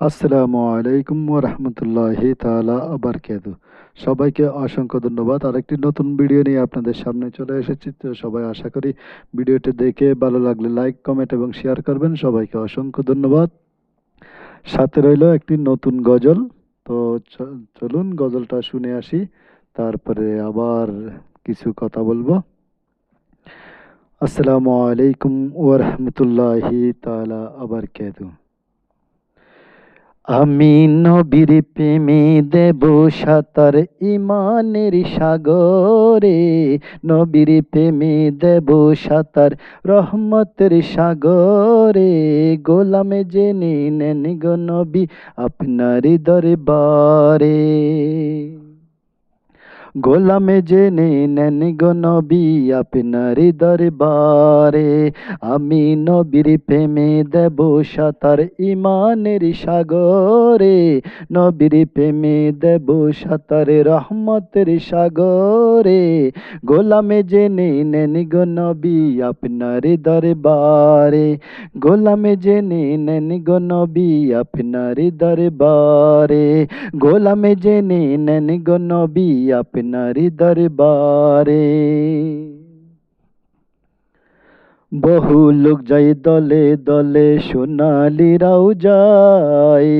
আসসালামু আলাইকুম রহমতুল্লাহি তাআলা আবারকাতু সবাইকে অসংখ্য ধন্যবাদ। আরেকটি নতুন ভিডিও নিয়ে আপনাদের সামনে চলে এসেছি। তো সবাই আশা করি ভিডিওটি দেখে ভালো লাগলে লাইক, কমেন্ট এবং শেয়ার করবেন। সবাইকে অসংখ্য ধন্যবাদ। সাথে রইল একটি নতুন গজল। তো চলুন গজলটা শুনে আসি। তারপরে আবার কিছু কথা বলব। আসসালামু আলাইকুম ওয়া রাহমাতুল্লাহি তাআলা আবারকাতু আমি নবীর প্রেমে দেব সাঁতার ইমানের সাগরে। নবীর প্রেমে দেব সাঁতার রহমতের সাগরে। গোলামে জেনে নেন গো নবী আপনার দরবারে। গোলামে জেনে নেন গো নবী আপনার দরবারে। আমি নবীর প্রেমে দেব সাঁতার ইমানের সাগরে। নবীর প্রেমে দেব সাঁতার রহমতের সাগরে। গোলামে জেনে নেন গো নবী আপনার দরবারে। গোলামে জেনে নেন গো নবী আপনার দরবারে। গোলামে জেনে নেন গো নবী আপনার দরবারে। বহু লোক যাই দলে দলে সোনালিরাও যায়।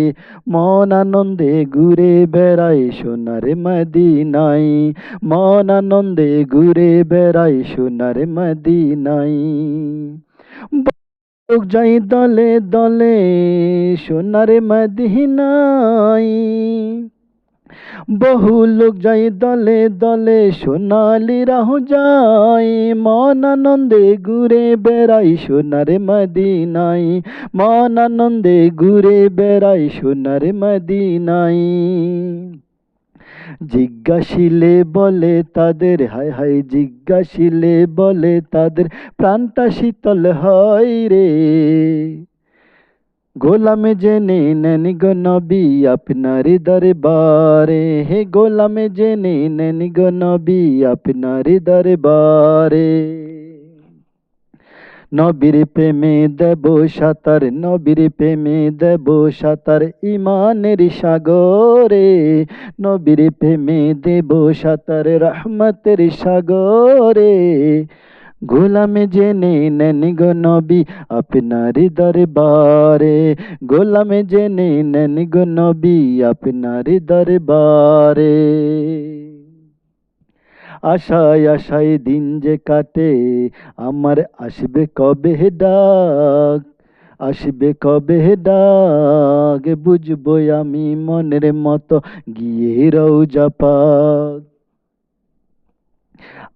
মন আনন্দে ঘুরে বেড়াই সোনার মদিনাই মন আনন্দে ঘুরে বেড়াই সোনার মদিনাই লোক যাই দলে দলে সোনার মদিনাই বহু লোক যাই দলে দলে, সোনালি রাহ যাই, মন আনন্দে ঘুরে বেড়াই সোনার মদিনাই মন আনন্দে ঘুরে বেড়াই সোনার মদিনাই জিজ্ঞাসিলে বলে তাদের, হায় হায় জিজ্ঞাসিলে বলে তাদের, প্রাণটা শীতল হয় রে। গোলামে জেনে নেন গো নবী আপনার দরবারে। হে গোলামে জেনে নেন গো নবী আপনার দরবারে। নবীর প্রেমে দেব সাঁতার, নবীর প্রেমে দেব সাঁতার ইমানের সাগরে। নবীর প্রেমে দেব সাঁতার রহমতের সাগরে। গোলামে জেনে নেন গো নবী আপনার দরবারে। গোলামে জেনে নেন গো নবী আপনার দরবারে। আশায় আশায় দিন যে কাটে, আমার আসবে কবে ডাক? আসবে কবে ডাক? বুঝব আমি মনের মতো গিয়ে রৌজা পাক।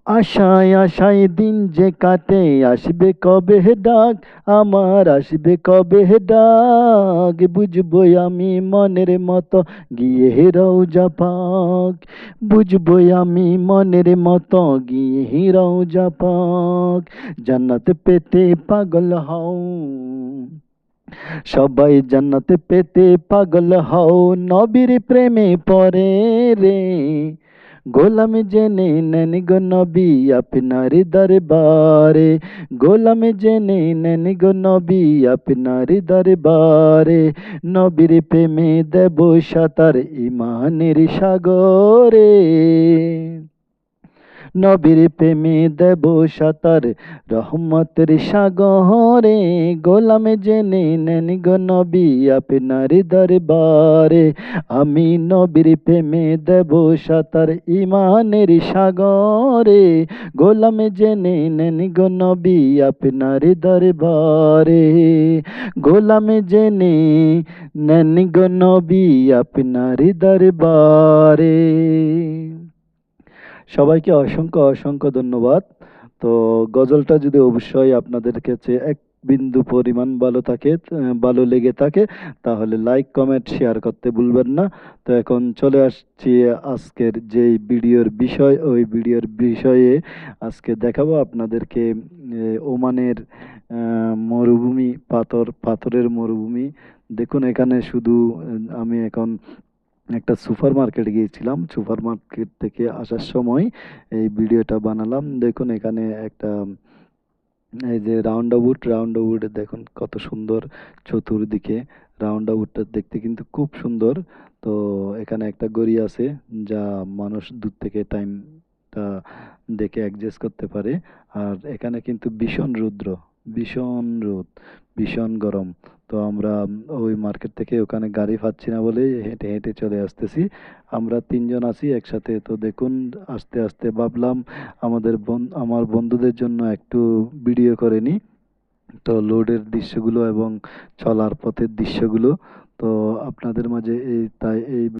আশায় আশায় দিন যে কাটে, আসবে কবে ডাক? আমার আসবে কবে ডাক? বুঝব আমি মনের মতো, গিয়ে রৌজা পাক। বুঝব আমি মনের মতো, গিয়ে রৌজা পাক। জান্নাত পেতে পাগল হও। সবাই জান্নাত পেতে পাগল হও। নবীর প্রেমে পরে রে। গোলাম জেনে নেন গো নবী আপনার দরবারে। গোলাম জেনে নেন গো নবী আপনার দরবারে। নবীর প্রেমে দেব সাঁতার ইমানের সাগরে। নবীর প্রেমে দেব সাঁতার। রহমতের সাগরে গোলামে জেনে নেন গো নবী আপনার দরবারে। আমি নবীর প্রেমে দেব সাঁতার ইমানের সাগরে। গোলামে জেনে নেন গো নবী আপনার দরবারে। গোলামে জেনে নেন গো নবী আপনার দরবারে। সবাইকে অসংখ্য অসংখ্য ধন্যবাদ। তো গজলটা যদি অবশ্যই আপনাদের কাছে এক বিন্দু পরিমাণ ভালো থাকে ভালো লেগে থাকে, তাহলে লাইক কমেন্ট শেয়ার করতে ভুলবেন না। তো এখন চলে আসছি আজকের যেই ভিডিওর বিষয়, ওই ভিডিওর বিষয়ে আজকে দেখাবো আপনাদেরকে ওমানের মরুভূমি, পাথর, পাথরের মরুভূমি। দেখুন এখানে শুধু আমি এখন একটা সুপার মার্কেটে গিয়েছিলাম। সুপার মার্কেট থেকে আসার সময় এই ভিডিওটা বানালাম। দেখুন, এখানে একটা, এই যে রাউন্ড আবুট রাউন্ড আবুটে দেখুন কত সুন্দর চতুর্দিকে রাউন্ড আবাউটটা দেখতে কিন্তু খুব সুন্দর। তো এখানে একটা গড়ি আছে যা মানুষ দূর থেকে টাইমটা দেখে অ্যাডজাস্ট করতে পারে। আর এখানে কিন্তু ভীষণ রৌদ্র। ভীষণ রোদ, ভীষণ গরম। তো আমরা ওই মার্কেট থেকে ওখানে গাড়ি পাচ্ছি না বলে হেঁটে হেঁটে চলে আসতেছি। আমরা তিনজন আছি একসাথে। তো দেখুন, আস্তে আস্তে ভাবলাম আমাদের বন- আমার বন্ধুদের জন্য একটু ভিডিও করে নিই। তো লোডের দৃশ্যগুলো এবং চলার পথের দৃশ্যগুলো। তো আপনাদের মাঝে এই, তাই এই